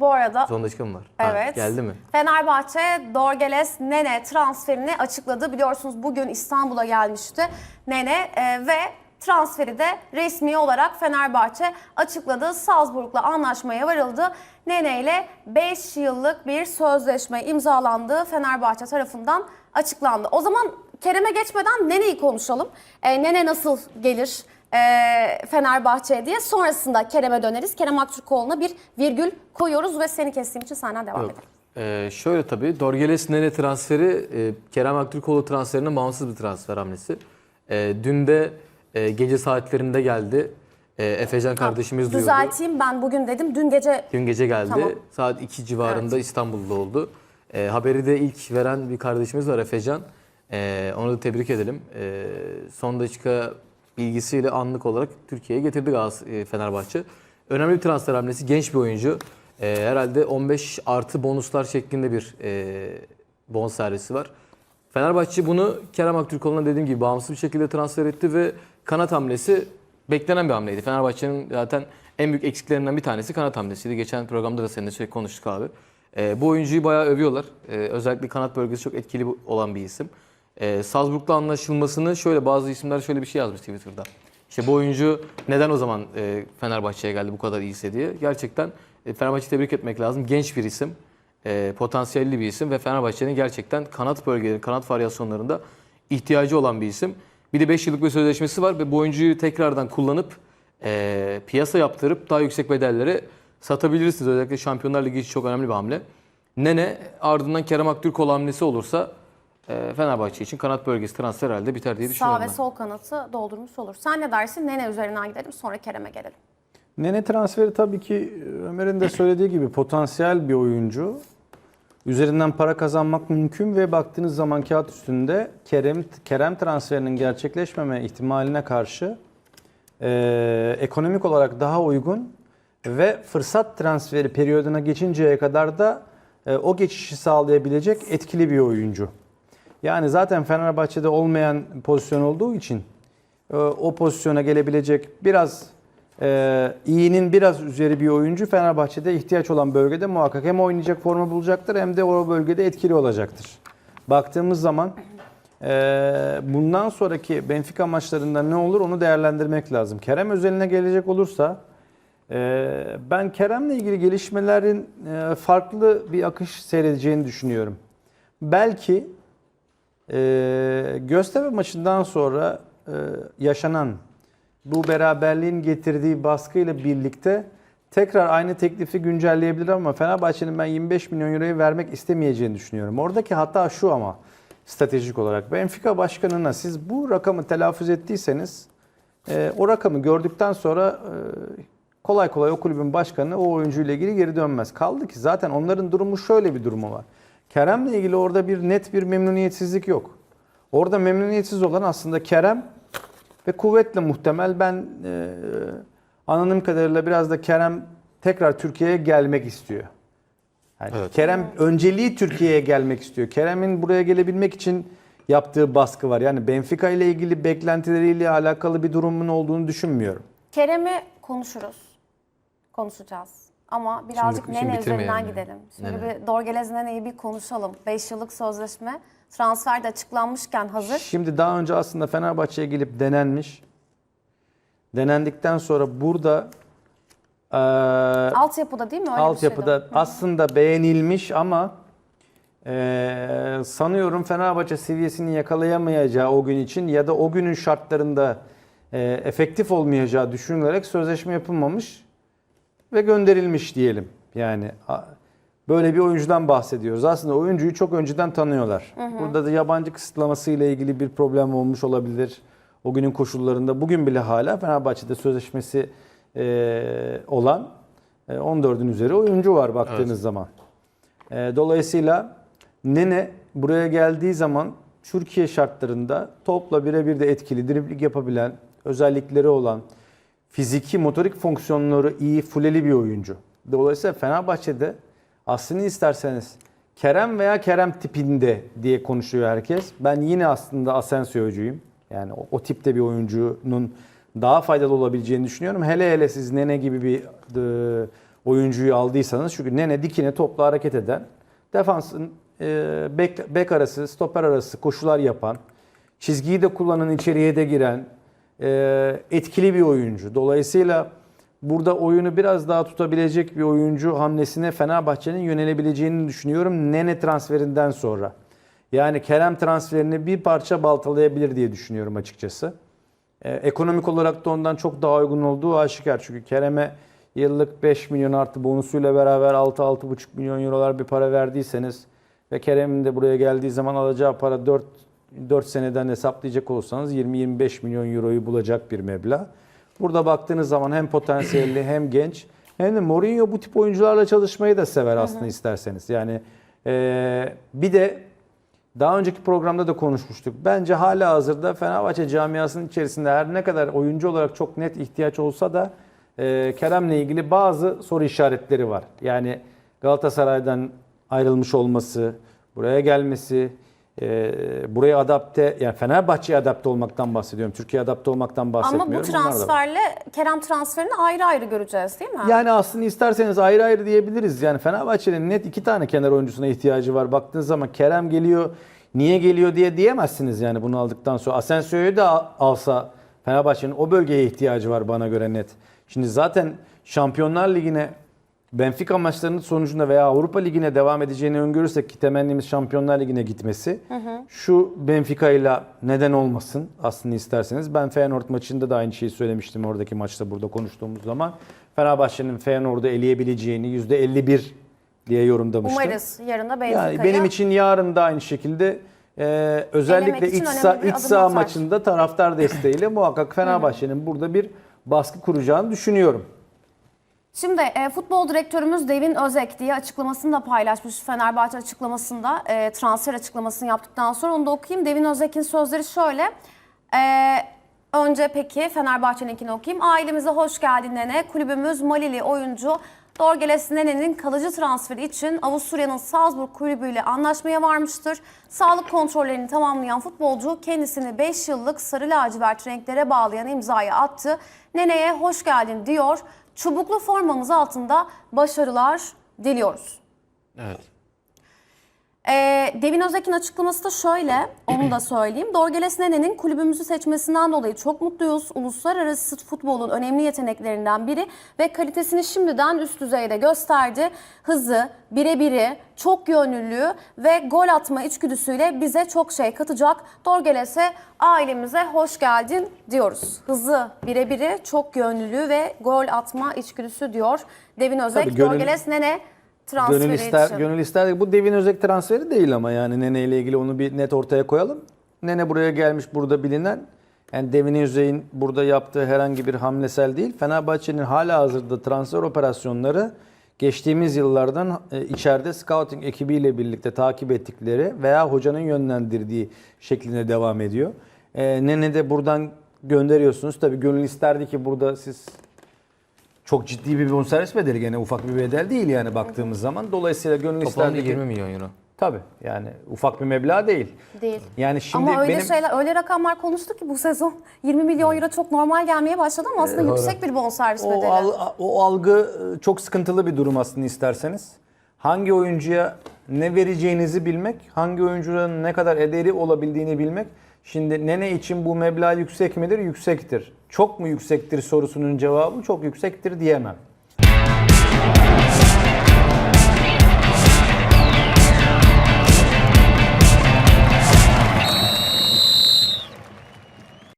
Bu arada Son dakika mı var? Ha, Evet. geldi mi? Fenerbahçe Dorgeles Nene transferini açıkladı. Biliyorsunuz bugün İstanbul'a gelmişti Nene e, ve transferi de resmi olarak Fenerbahçe açıkladı. Salzburg'la anlaşmaya varıldı. Nene ile 5 yıllık bir sözleşme imzalandı. Fenerbahçe tarafından açıklandı. O zaman Kerem'e geçmeden Nene'yi konuşalım. E, Nene nasıl gelir? E, Fenerbahçe'ye diye. Sonrasında Kerem'e döneriz. Kerem Aktürkoğlu'na bir virgül koyuyoruz ve seni kestiğim için senden devam Yok. edelim. Ee, şöyle tabii Dorgeles Nene transferi e, Kerem Aktürkoğlu transferine bağımsız bir transfer hamlesi. E, dün de e, gece saatlerinde geldi. E, Efecan kardeşimiz duyurdu. Düzelteyim ben bugün dedim. Dün gece Dün gece geldi. Tamam. Saat 2 civarında İstanbul'da oldu. E, haberi de ilk veren bir kardeşimiz var Efecan. E, onu da tebrik edelim. E, son dakika bilgisiyle anlık olarak Türkiye'ye getirdi e, Fenerbahçe. Önemli bir transfer hamlesi. Genç bir oyuncu. E, herhalde 15 artı bonuslar şeklinde bir e, bonservisi var. Fenerbahçe bunu Kerem Aktürkoğlu'na dediğim gibi bağımsız bir şekilde transfer etti ve kanat hamlesi beklenen bir hamleydi. Fenerbahçe'nin zaten en büyük eksiklerinden bir tanesi kanat hamlesiydi. Geçen programda da seninle sürekli konuştuk abi. Ee, bu oyuncuyu bayağı övüyorlar. Ee, özellikle kanat bölgesi çok etkili olan bir isim. Ee, Salzburg'la anlaşılmasını şöyle bazı isimler şöyle bir şey yazmış Twitter'da. İşte bu oyuncu neden o zaman e, Fenerbahçe'ye geldi bu kadar iyiyse diye. Gerçekten e, Fenerbahçe'yi tebrik etmek lazım. Genç bir isim e, potansiyelli bir isim ve Fenerbahçe'nin gerçekten kanat bölgeleri, kanat varyasyonlarında ihtiyacı olan bir isim. Bir de 5 yıllık bir sözleşmesi var ve bu oyuncuyu tekrardan kullanıp e, piyasa yaptırıp daha yüksek bedellere satabilirsiniz. Özellikle Şampiyonlar Ligi için çok önemli bir hamle. Nene ardından Kerem Aktürkoğlu hamlesi olursa e, Fenerbahçe için kanat bölgesi transfer halde biter diye sağ düşünüyorum ve ben. sol kanatı doldurmuş olur. Sen ne dersin? Nene üzerinden gidelim sonra Kerem'e gelelim. Nene transferi tabii ki Ömer'in de söylediği gibi potansiyel bir oyuncu. Üzerinden para kazanmak mümkün ve baktığınız zaman kağıt üstünde Kerem Kerem transferinin gerçekleşmeme ihtimaline karşı e, ekonomik olarak daha uygun ve fırsat transferi periyoduna geçinceye kadar da e, o geçişi sağlayabilecek etkili bir oyuncu. Yani zaten Fenerbahçe'de olmayan pozisyon olduğu için e, o pozisyona gelebilecek biraz e, iyinin biraz üzeri bir oyuncu Fenerbahçe'de ihtiyaç olan bölgede muhakkak hem oynayacak forma bulacaktır hem de o bölgede etkili olacaktır. Baktığımız zaman e, bundan sonraki Benfica maçlarında ne olur onu değerlendirmek lazım. Kerem özeline gelecek olursa ben Kerem'le ilgili gelişmelerin farklı bir akış seyredeceğini düşünüyorum. Belki ee, Göztepe maçından sonra e, yaşanan bu beraberliğin getirdiği baskıyla birlikte tekrar aynı teklifi güncelleyebilir ama Fenerbahçe'nin ben 25 milyon euroyu vermek istemeyeceğini düşünüyorum. Oradaki hata şu ama stratejik olarak Benfica başkanına siz bu rakamı telaffuz ettiyseniz e, o rakamı gördükten sonra e, kolay kolay o kulübün başkanı o oyuncuyla ilgili geri dönmez. Kaldı ki zaten onların durumu şöyle bir durumu var. Kerem'le ilgili orada bir net bir memnuniyetsizlik yok. Orada memnuniyetsiz olan aslında Kerem ve kuvvetle muhtemel ben e, anladığım kadarıyla biraz da Kerem tekrar Türkiye'ye gelmek istiyor. Yani Evet. Kerem önceliği Türkiye'ye gelmek istiyor. Kerem'in buraya gelebilmek için yaptığı baskı var. Yani Benfica ile ilgili beklentileriyle alakalı bir durumun olduğunu düşünmüyorum. Kerem'i konuşuruz. Konuşacağız. Ama birazcık Şimdi- Nene üzerinden yani. gidelim. Şimdi Nene. bir Dorgelez Nene'yi bir konuşalım. 5 yıllık sözleşme. Transfer de açıklanmışken hazır. Şimdi daha önce aslında Fenerbahçe'ye gelip denenmiş. Denendikten sonra burada eee Altyapıda değil mi? Öyle bir altyapıda şeydi. aslında beğenilmiş ama eee, sanıyorum Fenerbahçe seviyesini yakalayamayacağı o gün için ya da o günün şartlarında eee, efektif olmayacağı düşünülerek sözleşme yapılmamış ve gönderilmiş diyelim. Yani böyle bir oyuncudan bahsediyoruz. Aslında oyuncuyu çok önceden tanıyorlar. Burada da yabancı kısıtlaması ile ilgili bir problem olmuş olabilir. O günün koşullarında bugün bile hala Fenerbahçe'de sözleşmesi eee, olan e, 14'ün üzeri oyuncu var baktığınız Evet. zaman. E, Dolayısıyla Nene buraya geldiği zaman Türkiye şartlarında topla birebir de etkili, dribling yapabilen, özellikleri olan, fiziki, motorik fonksiyonları iyi, fuleli bir oyuncu. Dolayısıyla Fenerbahçe'de aslını isterseniz Kerem veya Kerem tipinde diye konuşuyor herkes. Ben yine aslında Asensio'cuyum. Yani o, o tipte bir oyuncunun daha faydalı olabileceğini düşünüyorum. Hele hele siz Nene gibi bir e, oyuncuyu aldıysanız çünkü Nene dikine topla hareket eden defansın e, bek, bek arası, stoper arası koşular yapan, çizgiyi de kullanan, içeriye de giren etkili bir oyuncu. Dolayısıyla burada oyunu biraz daha tutabilecek bir oyuncu hamlesine Fenerbahçe'nin yönelebileceğini düşünüyorum Nene transferinden sonra. Yani Kerem transferini bir parça baltalayabilir diye düşünüyorum açıkçası. Ee, ekonomik olarak da ondan çok daha uygun olduğu aşikar. Çünkü Kerem'e yıllık 5 milyon artı bonusuyla beraber 6-6,5 milyon eurolar bir para verdiyseniz ve Kerem'in de buraya geldiği zaman alacağı para 4 4 seneden hesaplayacak olsanız 20-25 milyon euroyu bulacak bir meblağ. Burada baktığınız zaman hem potansiyelli hem genç hem de Mourinho bu tip oyuncularla çalışmayı da sever aslında isterseniz. Yani eee, bir de daha önceki programda da konuşmuştuk. Bence hala hazırda Fenerbahçe camiasının içerisinde her ne kadar oyuncu olarak çok net ihtiyaç olsa da e, Kerem'le ilgili bazı soru işaretleri var. Yani Galatasaray'dan ayrılmış olması, buraya gelmesi, e, buraya adapte, yani Fenerbahçe'ye adapte olmaktan bahsediyorum. Türkiye'ye adapte olmaktan bahsetmiyorum. Ama bu transferle Kerem transferini ayrı ayrı göreceğiz değil mi? Yani aslında isterseniz ayrı ayrı diyebiliriz. Yani Fenerbahçe'nin net iki tane kenar oyuncusuna ihtiyacı var. Baktığınız zaman Kerem geliyor, niye geliyor diye diyemezsiniz yani bunu aldıktan sonra. Asensio'yu da al- alsa Fenerbahçe'nin o bölgeye ihtiyacı var bana göre net. Şimdi zaten Şampiyonlar Ligi'ne Benfica maçlarının sonucunda veya Avrupa Ligi'ne devam edeceğini öngörürsek ki temennimiz Şampiyonlar Ligi'ne gitmesi. Şu Benfica ile neden olmasın aslında isterseniz. Ben Feyenoord maçında da aynı şeyi söylemiştim oradaki maçta burada konuştuğumuz zaman. Fenerbahçe'nin Feyenoord'u eleyebileceğini %51 diye yorumlamıştım. Umarız yarın da Benfica'ya. Yani benim için yarın da aynı şekilde e, özellikle iç, bir iç saha maçında taraftar desteğiyle muhakkak Fenerbahçe'nin burada bir baskı kuracağını düşünüyorum. Şimdi e, futbol direktörümüz Devin Özek diye açıklamasını da paylaşmış Fenerbahçe açıklamasında e, transfer açıklamasını yaptıktan sonra onu da okuyayım. Devin Özek'in sözleri şöyle. E, önce peki Fenerbahçe'ninkini okuyayım. Ailemize hoş geldin Nene. Kulübümüz Malili oyuncu Dorgeles Nene'nin kalıcı transferi için Avusturya'nın Salzburg kulübüyle anlaşmaya varmıştır. Sağlık kontrollerini tamamlayan futbolcu kendisini 5 yıllık sarı lacivert renklere bağlayan imzayı attı. Nene'ye hoş geldin diyor. Çubuklu formamız altında başarılar diliyoruz. Evet. Ee, Devin Özek'in açıklaması da şöyle, onu da söyleyeyim. Dorgeles Nene'nin kulübümüzü seçmesinden dolayı çok mutluyuz. Uluslararası futbolun önemli yeteneklerinden biri ve kalitesini şimdiden üst düzeyde gösterdi. Hızı, birebiri, çok yönlülüğü ve gol atma içgüdüsüyle bize çok şey katacak. Dorgeles'e ailemize hoş geldin diyoruz. Hızı, birebiri, çok yönlülüğü ve gol atma içgüdüsü diyor Devin Özek. Tabii gönül- Dorgeles Nene transferi Gönül ister, için. gönül ister. Bu Devin Özek transferi değil ama yani Nene ile ilgili onu bir net ortaya koyalım. Nene buraya gelmiş burada bilinen. Yani Devin Özek'in burada yaptığı herhangi bir hamlesel değil. Fenerbahçe'nin hala hazırda transfer operasyonları geçtiğimiz yıllardan e, içeride scouting ekibiyle birlikte takip ettikleri veya hocanın yönlendirdiği şeklinde devam ediyor. E, Nene de buradan gönderiyorsunuz. Tabii gönül isterdi ki burada siz çok ciddi bir bonservis bedeli gene ufak bir bedel değil yani baktığımız zaman. Dolayısıyla gönül Toplamda isterdi ki 20 milyon euro. tabii yani ufak bir meblağ değil. Değil. Yani şimdi ama öyle benim şeyler, öyle rakamlar konuştuk ki bu sezon 20 milyon euro çok normal gelmeye başladı ama aslında yüksek bir bonservis o, bedeli. al- o algı e, çok sıkıntılı bir durum aslında isterseniz. Hangi oyuncuya ne vereceğinizi bilmek, hangi oyuncunun ne kadar ederi olabildiğini bilmek. Şimdi Nene için bu meblağ yüksek midir? Yüksektir. Çok mu yüksektir sorusunun cevabı çok yüksektir diyemem.